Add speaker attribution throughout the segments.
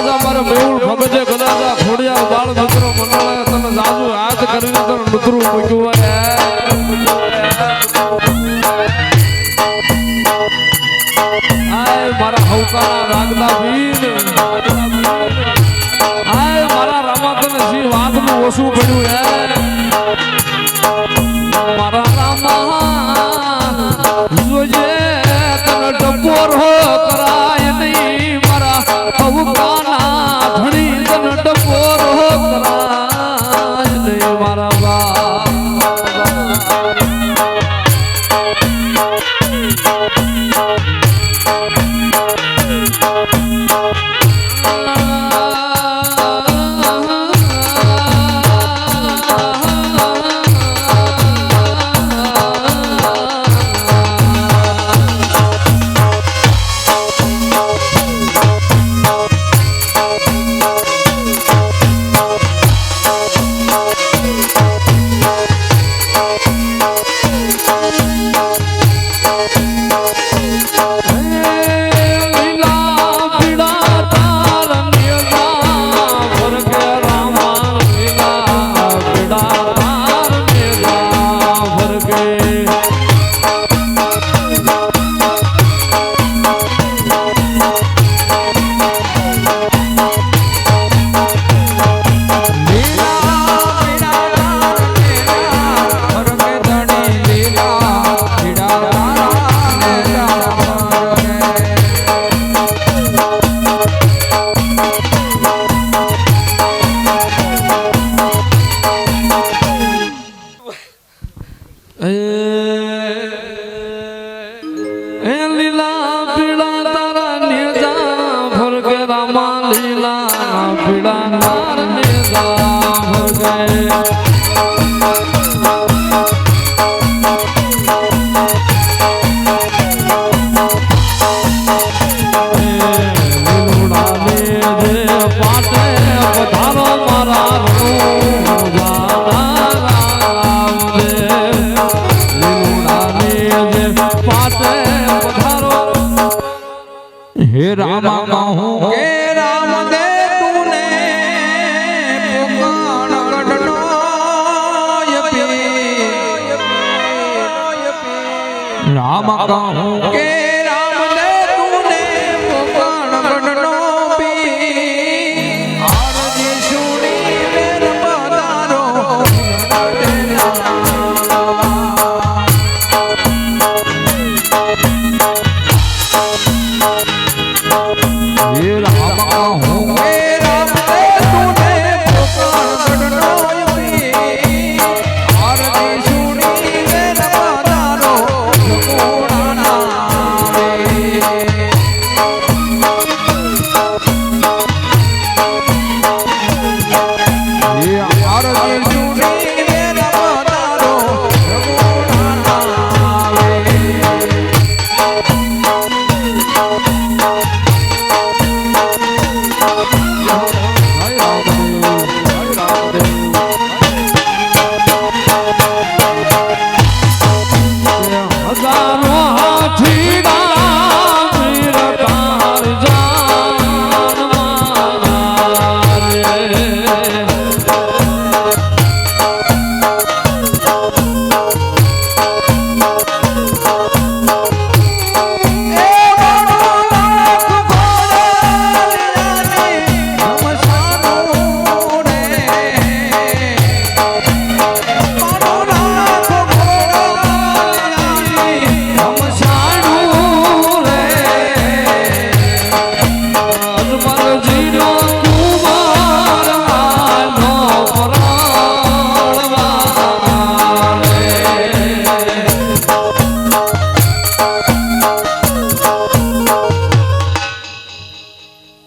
Speaker 1: કદાચ મારે મેહુલ બાળ મિત્રો હે રામ હું.
Speaker 2: કે રામ દે તુને પુકાણ રામ કહું કે
Speaker 1: you're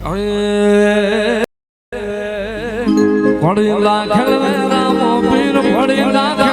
Speaker 1: અરે ઘોડી લાખ રામો પીર ઘોડી દાદા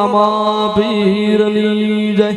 Speaker 1: રમા પીરની જય.